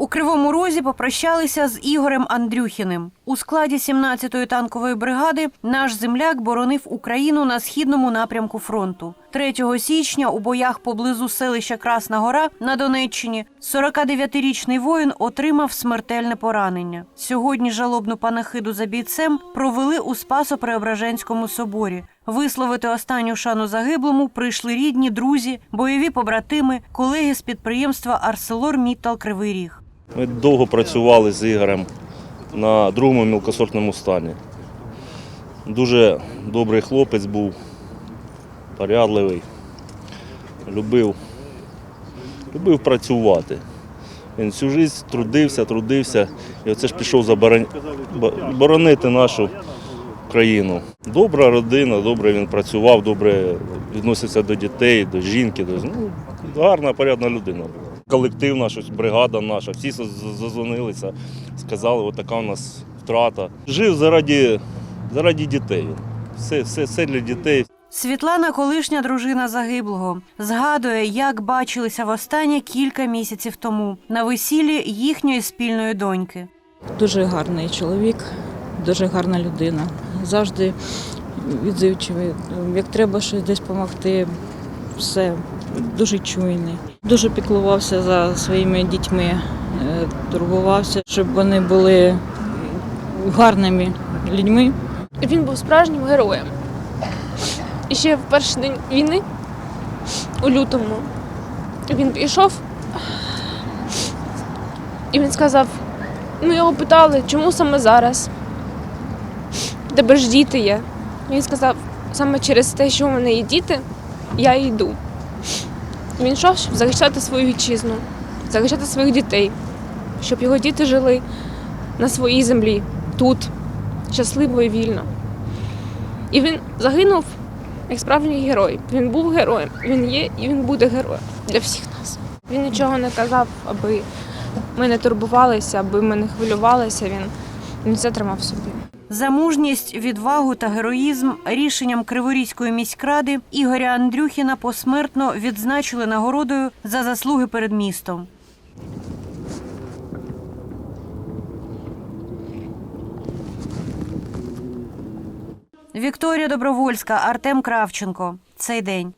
У Кривому Розі попрощалися з Ігорем Андрюхіним. У складі 17-ї танкової бригади наш земляк боронив Україну на східному напрямку фронту. 3 січня у боях поблизу селища Красна Гора на Донеччині 49-річний воїн отримав смертельне поранення. Сьогодні жалобну панахиду за бійцем провели у Спасо-Преображенському соборі. Висловити останню шану загиблому прийшли рідні, друзі, бойові побратими, колеги з підприємства Арселор Міттал Кривий Ріг. Ми довго працювали з Ігорем на другому мілкосортному стані. Дуже добрий хлопець був, порядливий, любив, любив працювати. Він всю життя трудився, трудився і оце ж пішов заборон- боронити нашу країну. Добра родина, добре він працював, добре відносився до дітей, до жінки. До, ну, гарна, порядна людина була. Колектив наш, ось бригада наша, всі зазвонилися, сказали, от така у нас втрата. Жив заради, заради дітей. Все, все, все для дітей. Світлана, колишня дружина загиблого, згадує, як бачилися востаннє кілька місяців тому на весіллі їхньої спільної доньки. Дуже гарний чоловік, дуже гарна людина. Завжди відзивчивий. Як треба щось десь допомогти, все дуже чуйний. Дуже піклувався за своїми дітьми, е, турбувався, щоб вони були гарними людьми. Він був справжнім героєм. І ще в перший день війни, у лютому, він пішов і він сказав: ми його питали, чому саме зараз? Тебе ж діти є. Він сказав, саме через те, що у мене є діти, я йду. Він йшов, щоб захищати свою вітчизну, захищати своїх дітей, щоб його діти жили на своїй землі, тут, щасливо і вільно. І він загинув як справжній герой. Він був героєм, він є і він буде героєм для всіх нас. Він нічого не казав, аби ми не турбувалися, аби ми не хвилювалися. Він, він все тримав собі. За мужність, відвагу та героїзм рішенням Криворізької міськради Ігоря Андрюхіна посмертно відзначили нагородою за заслуги перед містом. Вікторія Добровольська, Артем Кравченко. Цей день.